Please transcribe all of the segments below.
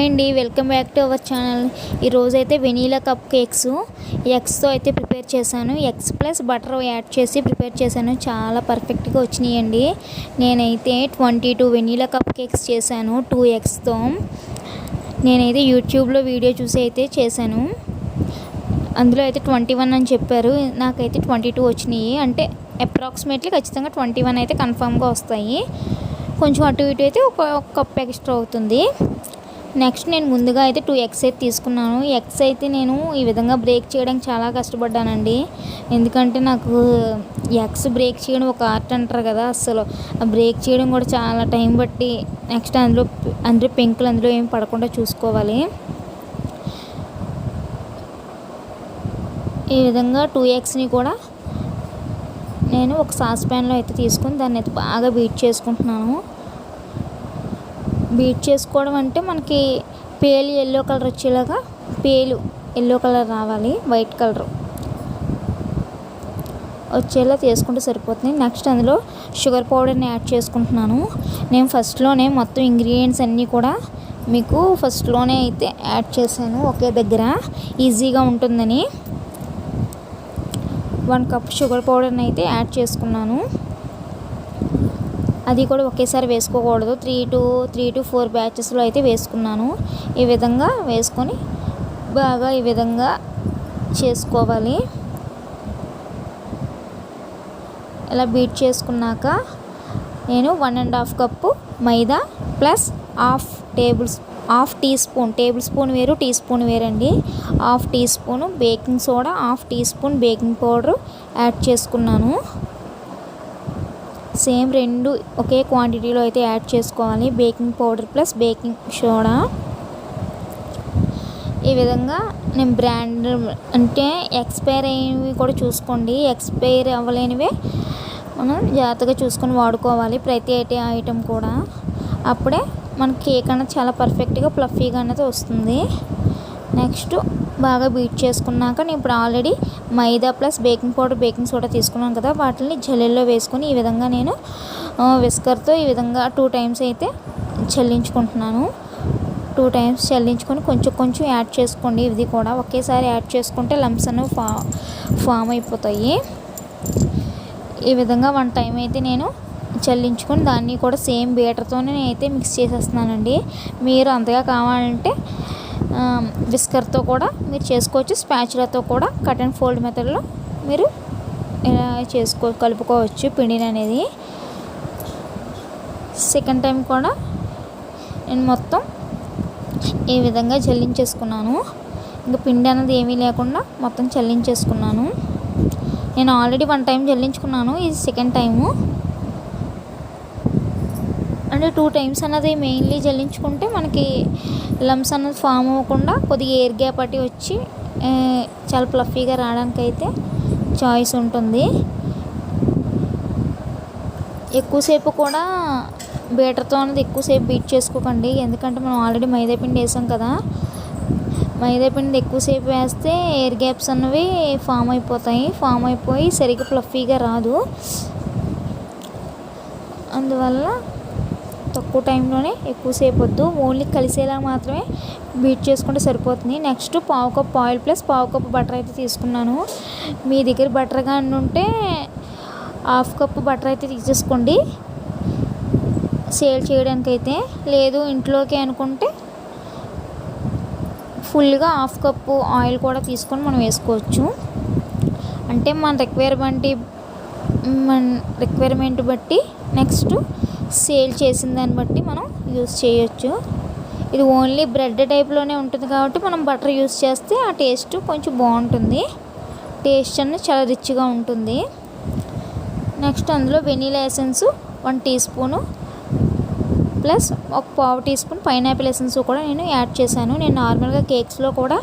Hi అండి welcome back to our channel. ఈరోజు అయితే వెనీలా కప్ కేక్స్. ఎగ్స్తో అయితే ప్రిపేర్ చేశాను. ఎగ్స్ ప్లస్ బటర్ యాడ్ చేసి ప్రిపేర్ చేశాను. చాలా పర్ఫెక్ట్గా వచ్చినాయండి. నేనైతే twenty two vanilla cup cakes చేశాను. టూ ఎగ్స్తో. నేనైతే యూట్యూబ్లో వీడియో చూసి అయితే చేశాను. అందులో అయితే ట్వంటీ వన్ అని చెప్పారు. నాకైతే ట్వంటీ టూ వచ్చినాయి. అంటే అప్రాక్సిమేట్లీ ఖచ్చితంగా ట్వంటీ వన్ అయితే కన్ఫామ్గా వస్తాయి. కొంచెం అటు ఇటు అయితే ఒక ఒక కప్ ఎక్స్ట్రా అవుతుంది. నెక్స్ట్ నేను ముందుగా అయితే టూ ఎగ్స్ అయితే తీసుకున్నాను. ఎగ్స్ అయితే నేను ఈ విధంగా బ్రేక్ చేయడానికి చాలా కష్టపడ్డానండి. ఎందుకంటే నాకు ఎగ్స్ బ్రేక్ చేయడం ఒక ఆర్ట్ అంటారు కదా అసలు ఆ బ్రేక్ చేయడం కూడా చాలా టైం బట్టి నెక్స్ట్ అందులో అందులో పెంకులు అందులో ఏం పడకుండా చూసుకోవాలి. ఈ విధంగా టూ ఎగ్స్ని కూడా నేను ఒక సాస్ ప్యాన్లో అయితే తీసుకుని దాన్ని అయితే బాగా బీట్ చేసుకుంటున్నాను. బీట్ చేసుకోవడం అంటే మనకి పేలు ఎల్లో కలర్ వచ్చేలాగా పేలు ఎల్లో కలర్ రావాలి వైట్ కలర్ వచ్చేలా చేసుకుంటే సరిపోతుంది. నెక్స్ట్ అందులో షుగర్ పౌడర్ని యాడ్ చేసుకుంటున్నాను. నేను ఫస్ట్లోనే మొత్తం ఇంగ్రీడియంట్స్ అన్నీ కూడా మీకు ఫస్ట్లోనే అయితే యాడ్ చేశాను ఒకే దగ్గర. ఈజీగా ఉంటుందని. వన్ కప్ షుగర్ పౌడర్ని అయితే యాడ్ చేసుకున్నాను. అది కూడా ఒకేసారి వేసుకోకూడదు. Three to three to four బ్యాచెస్లో అయితే వేసుకున్నాను. ఈ విధంగా వేసుకొని బాగా ఈ విధంగా చేసుకోవాలి. ఇలా బీట్ చేసుకున్నాక నేను one and half cup maida plus half table half teaspoon tablespoon వేరు టీ స్పూన్ వేరండి. Half teaspoon baking soda half teaspoon baking powder add చేసుకున్నాను. సేమ్ రెండు ఒకే క్వాంటిటీలో అయితే యాడ్ చేసుకోవాలి. Baking powder plus baking soda. ఈ విధంగా నేను బ్రాండ్ అంటే ఎక్స్పైర్ అయినవి కూడా చూసుకోండి. ఎక్స్పైర్ అవ్వలేనివే మనం జాగ్రత్తగా చూసుకొని వాడుకోవాలి ప్రతి ఐటీ ఐటెం కూడా. అప్పుడే మన కేక్ అనేది చాలా పర్ఫెక్ట్గా ప్లఫీగా అనేది వస్తుంది. నెక్స్ట్ బాగా బీట్ చేసుకున్నాక నేను ఇప్పుడు ఆల్రెడీ మైదా plus baking powder baking soda తీసుకున్నాను కదా వాటిని జల్లెల్లో వేసుకొని ఈ విధంగా నేను విస్కర్తో ఈ విధంగా టూ టైమ్స్ అయితే చల్లించుకుంటున్నాను. టూ టైమ్స్ చల్లించుకొని కొంచెం కొంచెం యాడ్ చేసుకోండి. ఇది కూడా ఒకేసారి యాడ్ చేసుకుంటే లంప్స్ అనేవి ఫా ఫామ్ అయిపోతాయి. ఈ విధంగా వన్ టైం అయితే నేను చల్లించుకొని దాన్ని కూడా సేమ్ బీటర్తోనే నేనైతే మిక్స్ చేసేస్తున్నానండి. మీరు అంతగా కావాలంటే విస్కర్తో కూడా మీరు చేసుకోవచ్చు స్పాచులతో కూడా కట్ అండ్ ఫోల్డ్ మెథడ్లో మీరు ఇలా చేసుకో కలుపుకోవచ్చు పిండిని అనేది. సెకండ్ టైం కూడా నేను మొత్తం ఈ విధంగా జల్లించేసుకున్నాను ఇంకా పిండి అనేది ఏమీ లేకుండా మొత్తం చల్లించేసుకున్నాను. నేను ఆల్రెడీ వన్ టైం జల్లించుకున్నాను ఇది సెకండ్ టైము. అంటే టూ టైమ్స్ అన్నది మెయిన్లీ జల్లించుకుంటే మనకి లమ్స్ అన్నది ఫామ్ అవ్వకుండా కొద్దిగా ఎయిర్ గ్యాప్ అట్టి వచ్చి చాలా ప్లఫీగా రావడానికి అయితే చాయిస్ ఉంటుంది. ఎక్కువసేపు కూడా బీటర్తో అనేది ఎక్కువసేపు బీట్ చేసుకోకండి. ఎందుకంటే మనం ఆల్రెడీ మైదా పిండి వేసాం కదా. మైదా పిండి ఎక్కువసేపు వేస్తే ఎయిర్ గ్యాప్స్ అన్నవి ఫామ్ అయిపోతాయి. ఫామ్ అయిపోయి సరిగ్గా ఫ్లఫీగా రాదు. అందువల్ల తక్కువ టైంలోనే ఎక్కువసేపు వద్దు. ఓన్లీ కలిసేలా మాత్రమే బీట్ చేసుకుంటే సరిపోతుంది. నెక్స్ట్ పావు కప్ ఆయిల్ ప్లస్ పావు కప్ బటర్ అయితే తీసుకున్నాను. మీ దగ్గర బటర్ కానీ ఉంటే హాఫ్ కప్ బటర్ అయితే తీసేసుకోండి. సేల్ చేయడానికైతే. లేదు ఇంట్లోకి అనుకుంటే ఫుల్గా హాఫ్ కప్పు ఆయిల్ కూడా తీసుకొని మనం వేసుకోవచ్చు. అంటే మన రిక్వైర్మెంట్ మన రిక్వైర్మెంట్ బట్టి నెక్స్ట్ సేల్ చేసిన దాన్ని బట్టి మనం యూస్ చేయొచ్చు. ఇది ఓన్లీ బ్రెడ్ టైప్లోనే ఉంటుంది కాబట్టి మనం బటర్ యూస్ చేస్తే ఆ టేస్ట్ కొంచెం బాగుంటుంది. టేస్ట్ అనేది చాలా రిచ్గా ఉంటుంది. నెక్స్ట్ అందులో vanilla essence one teaspoon. Plus ఒక పావు టీ స్పూన్ పైనాపిల్ ఎసెన్స్ కూడా నేను యాడ్ చేశాను. నేను నార్మల్గా కేక్స్లో కూడా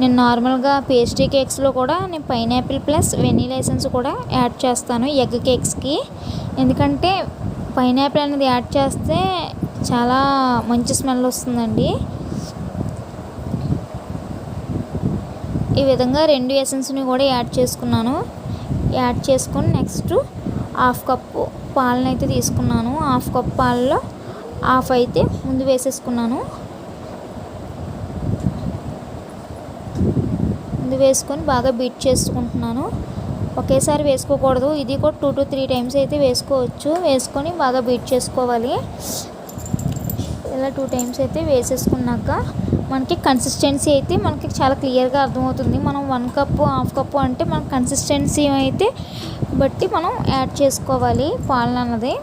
నేను నార్మల్గా పేస్ట్రీ కేక్స్లో కూడా నేను పైనాపిల్ ప్లస్ వెనీలా ఎసెన్స్ కూడా యాడ్ చేస్తాను ఎగ్ కేక్స్కి. ఎందుకంటే పైనాపిల్ అనేది యాడ్ చేస్తే చాలా మంచి స్మెల్ వస్తుందండి. ఈ విధంగా రెండు ఎసెన్స్ని కూడా యాడ్ చేసుకున్నాను. యాడ్ చేసుకొని నెక్స్ట్ హాఫ్ కప్పు పాలను అయితే తీసుకున్నాను. హాఫ్ కప్ పాలలో హాఫ్ అయితే ముందు వేసేసుకున్నాను. ముందు వేసుకొని బాగా బీట్ చేసుకుంటున్నాను. ఒకేసారి వేసుకోకూడదు. ఇది కూడా టూ టు త్రీ టైమ్స్ అయితే వేసుకోవచ్చు. వేసుకొని బాగా బీట్ చేసుకోవాలి. ఇలా టూ టైమ్స్ అయితే వేసేసుకున్నాక మనకి కన్సిస్టెన్సీ అయితే మనకి చాలా క్లియర్గా అర్థమవుతుంది. మనం వన్ కప్పు హాఫ్ కప్పు అంటే మన కన్సిస్టెన్సీ అయితే బట్టి మనం యాడ్ చేసుకోవాలి పాలన అన్నది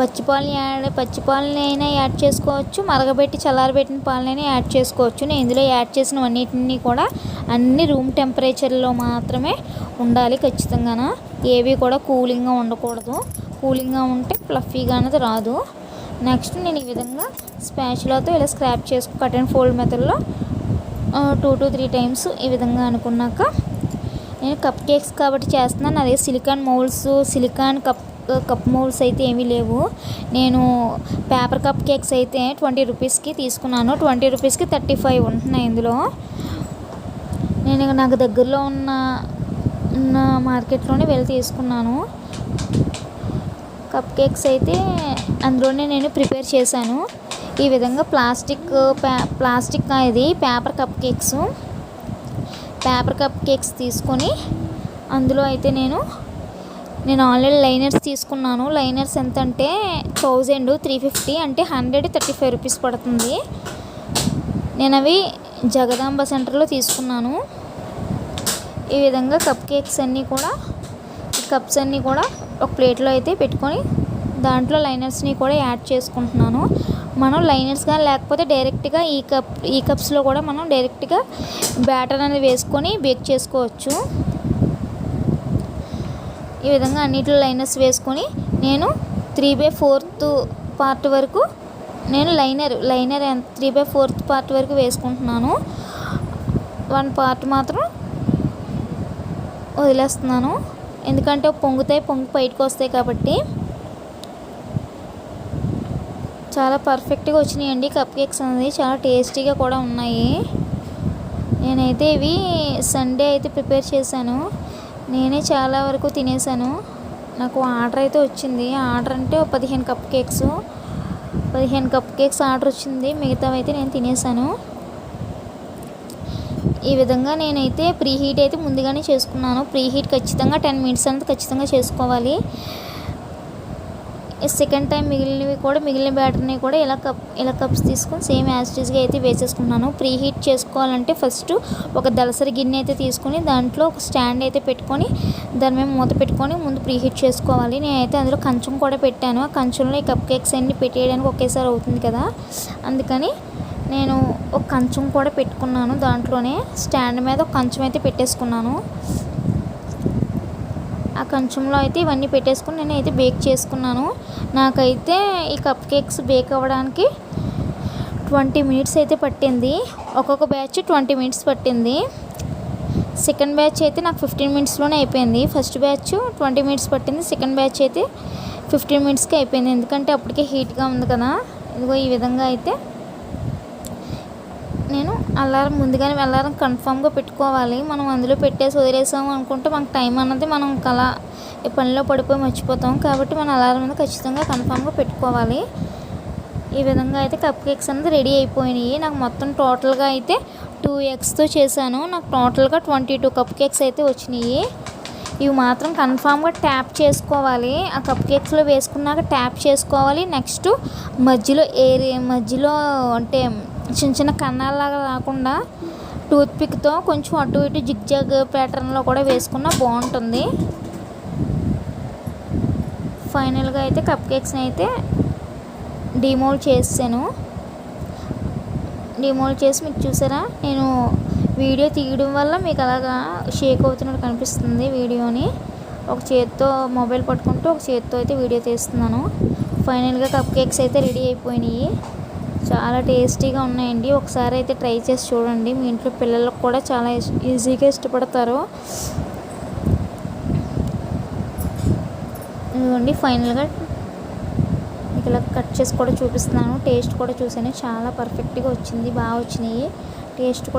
పచ్చిపాలని యాడ్ పచ్చిపాలని అయినా యాడ్ చేసుకోవచ్చు. మరగబెట్టి చల్లారబెట్టిన పాలనైనా యాడ్ చేసుకోవచ్చు. నేను ఇందులో యాడ్ చేసినవన్నిటిని కూడా అన్ని రూమ్ టెంపరేచర్లో మాత్రమే ఉండాలి ఖచ్చితంగా ఏవి కూడా కూలింగ్గా ఉండకూడదు. కూలింగ్గా ఉంటే ఫ్లఫీగా అనేది రాదు. నెక్స్ట్ నేను ఈ విధంగా స్పాచులతో ఇలా స్క్రాప్ చేసుకు కట్ అండ్ ఫోల్డ్ మెథడ్లో టూ టు త్రీ టైమ్స్ ఈ విధంగా అనుకున్నాక నేను కప్ కేక్స్ కాబట్టి చేస్తున్నాను. అదే silicone moulds silicone cup cup moulds అయితే ఏమీ లేవు. నేను పేపర్ కప్ కేక్స్ అయితే ట్వంటీ రూపీస్కి తీసుకున్నాను. ట్వంటీ రూపీస్కి థర్టీ ఫైవ్ ఉంటున్నాయి ఇందులో. నేను నాకు దగ్గరలో ఉన్న ఉన్న మార్కెట్లోనే వెళ్ళి తీసుకున్నాను. కప్ కేక్స్ అయితే అందులోనే నేను ప్రిపేర్ చేశాను. ఈ విధంగా ప్లాస్టిక్ ప్యా ప్లాస్టిక్ ఇది paper cup cakes. Paper cup cakes తీసుకొని అందులో అయితే నేను నేను ఆల్రెడీ లైనర్స్ తీసుకున్నాను. లైనర్స్ ఎంత అంటే థౌజండ్ త్రీ ఫిఫ్టీ అంటే హండ్రెడ్ థర్టీ ఫైవ్ రూపీస్ పడుతుంది. నేను అవి జగదాంబ సెంటర్లో తీసుకున్నాను. ఈ విధంగా కప్ కేక్స్ అన్నీ కూడా ఈ కప్స్ అన్నీ కూడా ఒక ప్లేట్లో అయితే పెట్టుకొని దాంట్లో లైనర్స్ని కూడా యాడ్ చేసుకుంటున్నాను. మనం లైనర్స్ కానీ లేకపోతే డైరెక్ట్గా ఈ కప్ ఈ కప్స్లో కూడా మనం డైరెక్ట్గా బ్యాటర్ అనేది వేసుకొని బేక్ చేసుకోవచ్చు. ఈ విధంగా అన్నిటిలో లైనర్స్ వేసుకొని నేను త్రీ బై ఫోర్త్ పార్ట్ వరకు నేను లైనర్ లైనర్ ఎంత త్రీ బై ఫోర్త్ పార్ట్ వరకు వేసుకుంటున్నాను. వన్ పార్ట్ మాత్రం వదిలేస్తున్నాను. ఎందుకంటే పొంగుతాయి పొంగి బయటకు వస్తాయి కాబట్టి. చాలా పర్ఫెక్ట్గా వచ్చినాయండి. కప్ కేక్స్ అనేది చాలా టేస్టీగా కూడా ఉన్నాయి. నేనైతే ఇవి సండే అయితే ప్రిపేర్ చేశాను. నేనే చాలా వరకు తినేసాను. నాకు ఆర్డర్ అయితే వచ్చింది. ఆర్డర్ అంటే పదిహేను కప్ కేక్స్. పదిహేను కప్ కేక్స్ ఆర్డర్ వచ్చింది. మిగతావైతే అయితే నేను తినేసాను. ఈ విధంగా నేనైతే ప్రీ హీట్ అయితే ముందుగానే చేసుకున్నాను. ప్రీ హీట్ ఖచ్చితంగా టెన్ మినిట్స్ అనేది ఖచ్చితంగా చేసుకోవాలి. సెకండ్ టైం మిగిలినవి కూడా మిగిలిన బ్యాటర్ని కూడా ఇలా కప్ ఇలా కప్స్ తీసుకొని సేమ్ యాస్టీస్గా అయితే వేసేసుకున్నాను ప్రీ హీట్ చేసుకోవాలంటే ఫస్ట్ ఒక దలసరి గిన్నె అయితే తీసుకొని దాంట్లో ఒక స్టాండ్ అయితే పెట్టుకొని దాని మీద మూత పెట్టుకొని ముందు ప్రీ హీట్ చేసుకోవాలి. నేనైతే అందులో కంచం కూడా పెట్టాను. ఆ కంచంలో ఈ కప్ కేక్స్ అన్ని పెట్టేయడానికి ఒకేసారి అవుతుంది కదా. అందుకని నేను ఒక కంచం కూడా పెట్టుకున్నాను. దాంట్లోనే స్టాండ్ మీద ఒక కంచం అయితే పెట్టేసుకున్నాను. ఆ కంచంలో అయితే ఇవన్నీ పెట్టేసుకుని నేను అయితే బేక్ చేసుకున్నాను. నాకైతే ఈ కప్ కేక్స్ బేక్ అవ్వడానికి ట్వంటీ మినిట్స్ అయితే పట్టింది. ఒక్కొక్క బ్యాచ్ ట్వంటీ మినిట్స్ పట్టింది. సెకండ్ బ్యాచ్ అయితే నాకు ఫిఫ్టీన్ మినిట్స్లోనే అయిపోయింది. ఫస్ట్ బ్యాచ్ ట్వంటీ మినిట్స్ పట్టింది. సెకండ్ బ్యాచ్ అయితే ఫిఫ్టీన్ మినిట్స్కి అయిపోయింది. ఎందుకంటే అప్పటికే హీట్గా ఉంది కదా. ఇదిగో ఈ విధంగా అయితే నేను అలారం ముందుగానే అలారం కన్ఫామ్గా పెట్టుకోవాలి. మనం అందులో పెట్టేసి వదిలేసాము అనుకుంటే మనకు టైం అన్నది మనం కలా పనిలో పడిపోయి మర్చిపోతాం. కాబట్టి మన అలారం అనేది ఖచ్చితంగా కన్ఫామ్గా పెట్టుకోవాలి. ఈ విధంగా అయితే కప్ కేక్స్ అనేది రెడీ అయిపోయినాయి. నాకు మొత్తం టోటల్గా అయితే టూ ఎగ్స్తో చేశాను. నాకు టోటల్గా ట్వంటీ టూ కప్ కేక్స్ అయితే వచ్చినాయి. ఇవి మాత్రం కన్ఫామ్గా ట్యాప్ చేసుకోవాలి. ఆ కప్ కేక్స్లో వేసుకున్నాక ట్యాప్ చేసుకోవాలి. నెక్స్ట్ మధ్యలో ఏరి మధ్యలో అంటే చిన్న చిన్న కన్నాల్లాగా రాకుండా టూత్పిక్తో కొంచెం అటు ఇటు జిగ్జాగ్ ప్యాటర్న్లో కూడా వేసుకున్నా బాగుంటుంది. ఫైనల్గా అయితే కప్ కేక్స్ని అయితే డిమోల్డ్ చేసాను డిమోల్డ్ చేసి మీకు చూసారా? నేను వీడియో తీయడం వల్ల మీకు అలాగా షేక్ అవుతున్నట్టు కనిపిస్తుంది వీడియోని. ఒక చేత్తో మొబైల్ పట్టుకుంటూ ఒక చేత్తో అయితే వీడియో తీస్తున్నాను. ఫైనల్గా కప్ కేక్స్ అయితే రెడీ అయిపోయినాయి. చాలా టేస్టీగా ఉన్నాయండి. ఒకసారి అయితే ట్రై చేసి చూడండి. మీ ఇంట్లో పిల్లలకు కూడా చాలా ఈజీగా ఇష్టపడతారు. ఇదిగోండి ఫైనల్గా మీకు ఇలా కట్ చేసి కూడా చూపిస్తున్నాను. టేస్ట్ కూడా చూసాను. చాలా పర్ఫెక్ట్గా వచ్చింది. బాగా వచ్చినాయి. టేస్ట్ కూడా